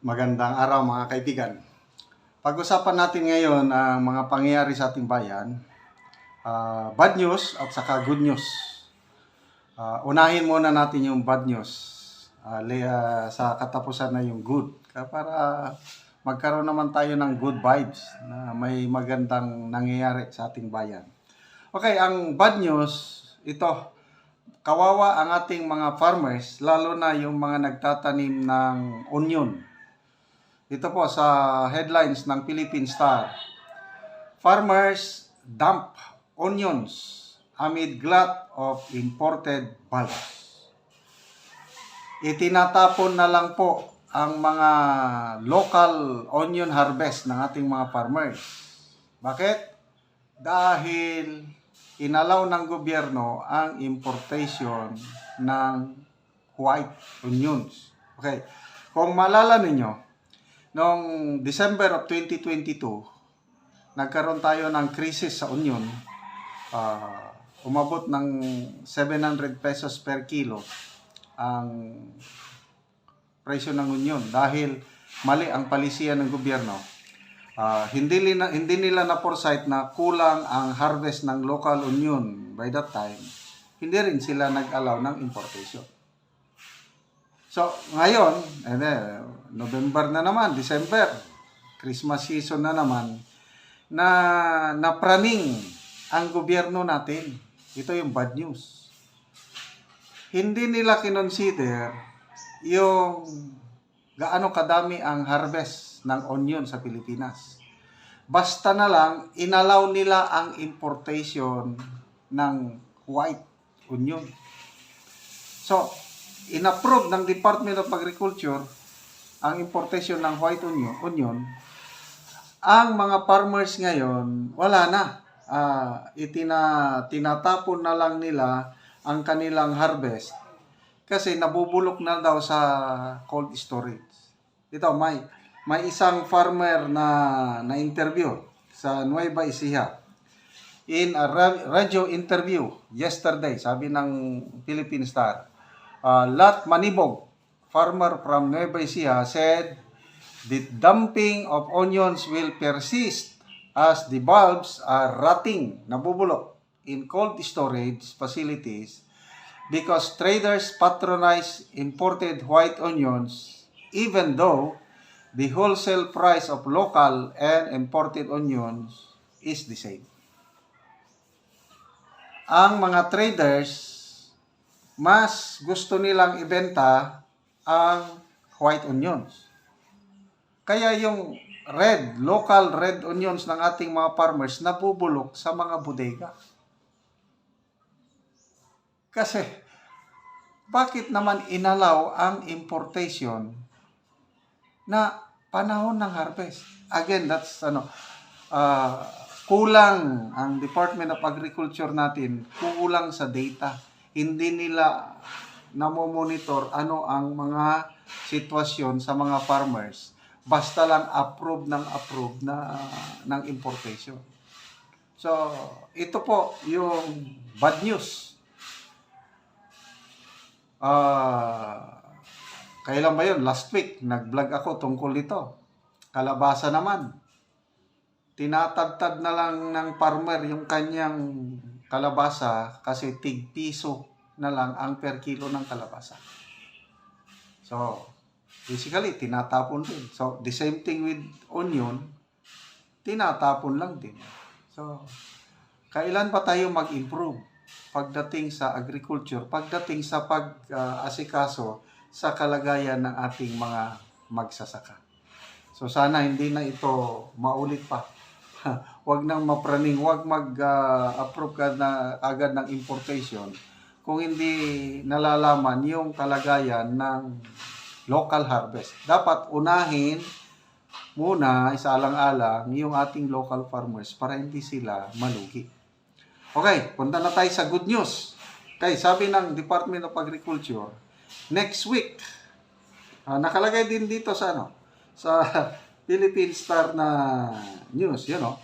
Magandang araw mga kaibigan. Pag-usapan natin ngayon ang mga pangyayari sa ating bayan. Ah, bad news at saka good news. Ah, unahin muna natin yung bad news. Ah, sa katapusan na yung good. Para magkaroon naman tayo ng good vibes na may magandang nangyayari sa ating bayan. Okay, ang bad news, ito, kawawa ang ating mga farmers, lalo na yung mga nagtatanim ng onion. Ito po sa headlines ng Philippine Star. Farmers dump onions amid glut of imported bulbs. Itinatapon na lang po ang mga local onion harvest ng ating mga farmers. Bakit? Dahil inalaw ng gobyerno ang importation ng white onions. Okay. Kung malala ninyo, noong December of 2022, nagkaroon tayo ng crisis sa onion. Ah, umabot ng 700 pesos per kilo ang presyo ng onion dahil mali ang palisiyan ng gobyerno. Ah, hindi nila hindi nila na foresight na kulang ang harvest ng local onion by that time. Hindi rin sila nag-allow ng importation. So, ngayon, eh, November na naman, December, Christmas season na naman, na napraning ang gobyerno natin. Ito yung bad news. Hindi nila kinonsider yung gaano kadami ang harvest ng onion sa Pilipinas. Basta na lang, inalaw nila ang importation ng white onion. So, inapprove ng Department of Agriculture ang importation ng white onion, onion ang mga farmers ngayon, wala na. Ah, itina, tinatapon na lang nila ang kanilang harvest kasi nabubulok na daw sa cold storage. Ito, may, may isang farmer na na interview sa Nueva Ecija. In a ra- radio interview yesterday, sabi ng Philippine Star, uh, Lat Manibog, farmer from Nueva Ecija, said the dumping of onions will persist as the bulbs are rotting, nabubulok, in cold storage facilities because traders patronize imported white onions even though the wholesale price of local and imported onions is the same. Ang mga traders mas gusto nilang ibenta ang white onions. Kaya yung red, local red onions ng ating mga farmers nabubulok sa mga bodega. Kasi, bakit naman inalaw ang importation na panahon ng harvest? Again, that's ano, ah, kulang ang Department of Agriculture natin, kulang sa data. Hindi nila namomonitor ano ang mga sitwasyon sa mga farmers basta lang approve ng approve na ng importation. So, ito po yung bad news. Ah, kailan ba yun? Last week, nag-vlog ako tungkol dito. Kalabasa naman. Tinatagtad na lang ng farmer yung kanyang kalabasa kasi tig piso na lang ang per kilo ng kalabasa. So, basically, tinatapon din. So, the same thing with onion, tinatapon lang din. So, kailan pa tayo mag-improve pagdating sa agriculture, pagdating sa pag-asikaso sa kalagayan ng ating mga magsasaka. So, sana hindi na ito maulit pa. Wag nang mapraning, wag mag-approve ka na agad ng importation kung hindi nalalaman yung kalagayan ng local harvest. Dapat unahin muna, isaalang-alang, yung ating local farmers para hindi sila malugi. Okay, punta na tayo sa good news. Okay, sabi ng Department of Agriculture, next week, ah, nakalagay din dito sa ano, sa Philippine Star na news, you know,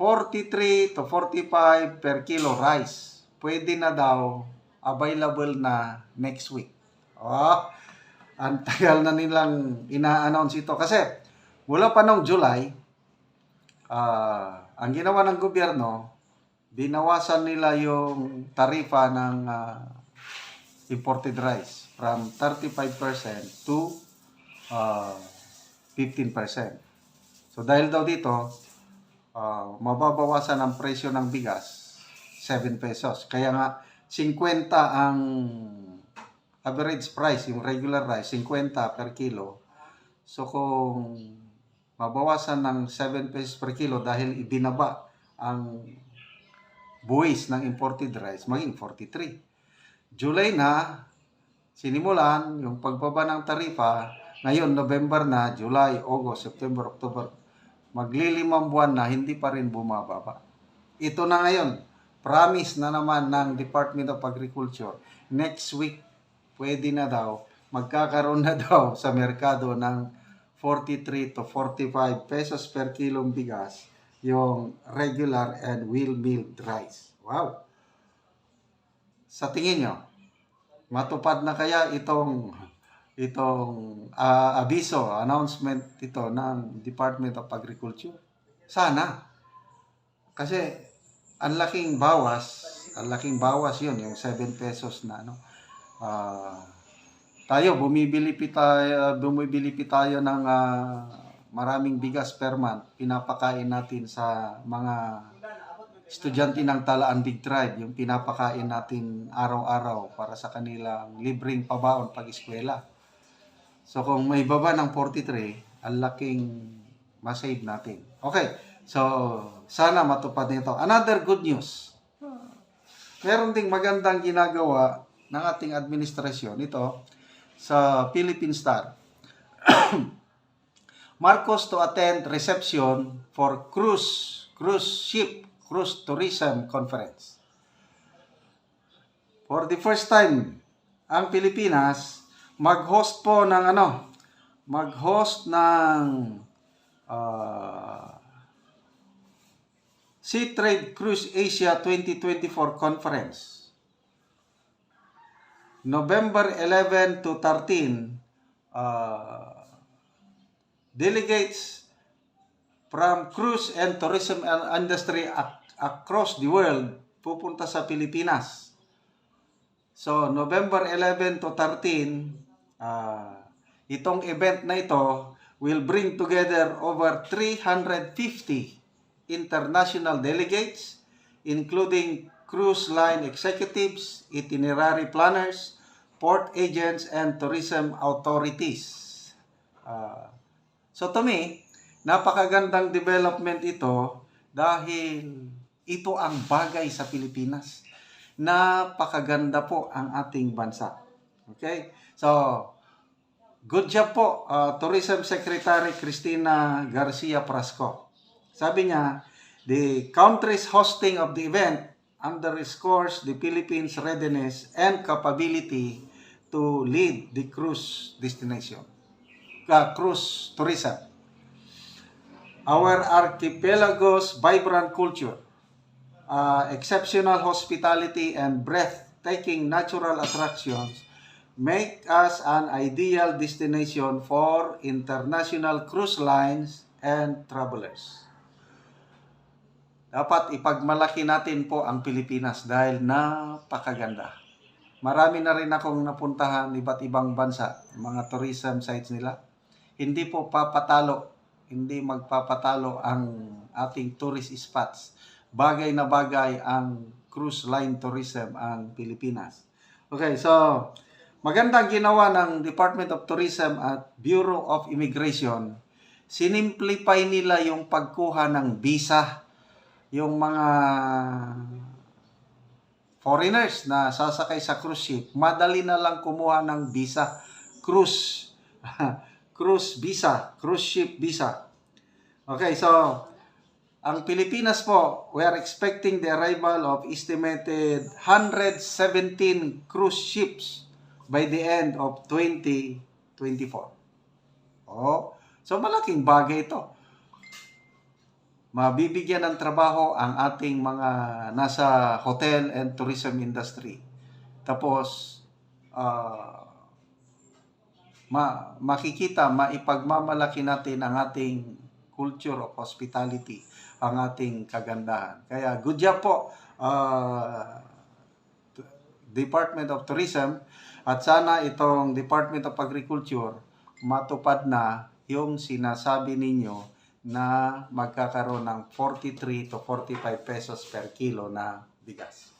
43 to 45 per kilo rice. Pwede na daw available na next week. Oh, ang tagal na nilang ina-announce ito. Kasi mula pa noong July, ah, ang ginawa ng gobyerno, binawasan nila yung tarifa ng ah, imported rice from 35% to ah, 15%. So dahil daw dito, ah, mababawasan ang presyo ng bigas 7 pesos. Kaya nga 50 ang average price, yung regular rice, 50 per kilo. So kung mabawasan ng 7 pesos per kilo dahil ibinaba ang buwis ng imported rice, maging 43. July na, sinimulan yung pagbaba ng tarifa, ngayon November na, July, August, September, October, maglilimang buwan na hindi pa rin bumababa. Ito na ngayon, promise na naman ng Department of Agriculture, next week, pwede na daw, magkakaroon na daw sa merkado ng 43 to 45 pesos per kilong bigas yung regular and wheel milled rice. Wow! Sa tingin nyo, matupad na kaya itong itong ah, abiso, announcement ito ng Department of Agriculture? Sana. Kasi ang laking bawas, ang laking bawas yun, yung 7 pesos na ano. Ah, tayo, bumibili tayo, bumibili tayo ng ah, maraming bigas per month. Pinapakain natin sa mga estudyante ng Talaan Big Tribe, yung pinapakain natin araw-araw para sa kanilang libreng pabaon pag-eskwela. So kung may baba ng 43, ang laking masave natin. Okay, so sana matupad nito. Another good news. Meron ding magandang ginagawa ng ating administrasyon ito sa Philippine Star. Marcos to attend reception for cruise cruise ship cruise tourism conference. For the first time, ang Pilipinas mag-host po ng ano, mag-host ng ah, Sea Trade Cruise Asia 2024 Conference. November 11 to 13, uh, delegates from cruise and tourism industry ac- across the world pupunta sa Pilipinas. So, November 11 to 13, ah, itong event na ito will bring together over 350 international delegates, including cruise line executives, itinerary planners, port agents, and tourism authorities. Ah, so, to me, napakagandang development ito dahil ito ang bagay sa Pilipinas napakaganda po ang ating bansa. Okay? So, good job po, uh, Tourism Secretary Cristina Garcia Prasco. Sabi niya, the country's hosting of the event underscores the Philippines' readiness and capability to lead the cruise destination, uh, cruise tourism. Our archipelago's vibrant culture, uh, exceptional hospitality and breathtaking natural attractions make us an ideal destination for international cruise lines and travelers. Dapat ipagmalaki natin po ang Pilipinas dahil napakaganda. Marami na rin akong napuntahan iba't ibang bansa, mga tourism sites nila. Hindi po papatalo, hindi magpapatalo ang ating tourist spots bagay na bagay ang cruise line tourism ang Pilipinas. Okay, so magandang ginawa ng Department of Tourism at Bureau of Immigration. Sinimplify nila yung pagkuha ng visa. Yung mga foreigners na sasakay sa cruise ship, madali na lang kumuha ng visa, cruise, cruise visa, cruise ship visa. Okay, so ang Pilipinas po, we are expecting the arrival of estimated 117 cruise ships by the end of 2024. Oh, so malaking bagay ito. Mabibigyan ng trabaho ang ating mga nasa hotel and tourism industry. Tapos, ah, ma makikita, maipagmamalaki natin ang ating culture of hospitality, ang ating kagandahan. Kaya good job po, uh, Department of Tourism, at sana itong Department of Agriculture matupad na yung sinasabi ninyo na magkakaroon ng 43 to 45 pesos per kilo na bigas.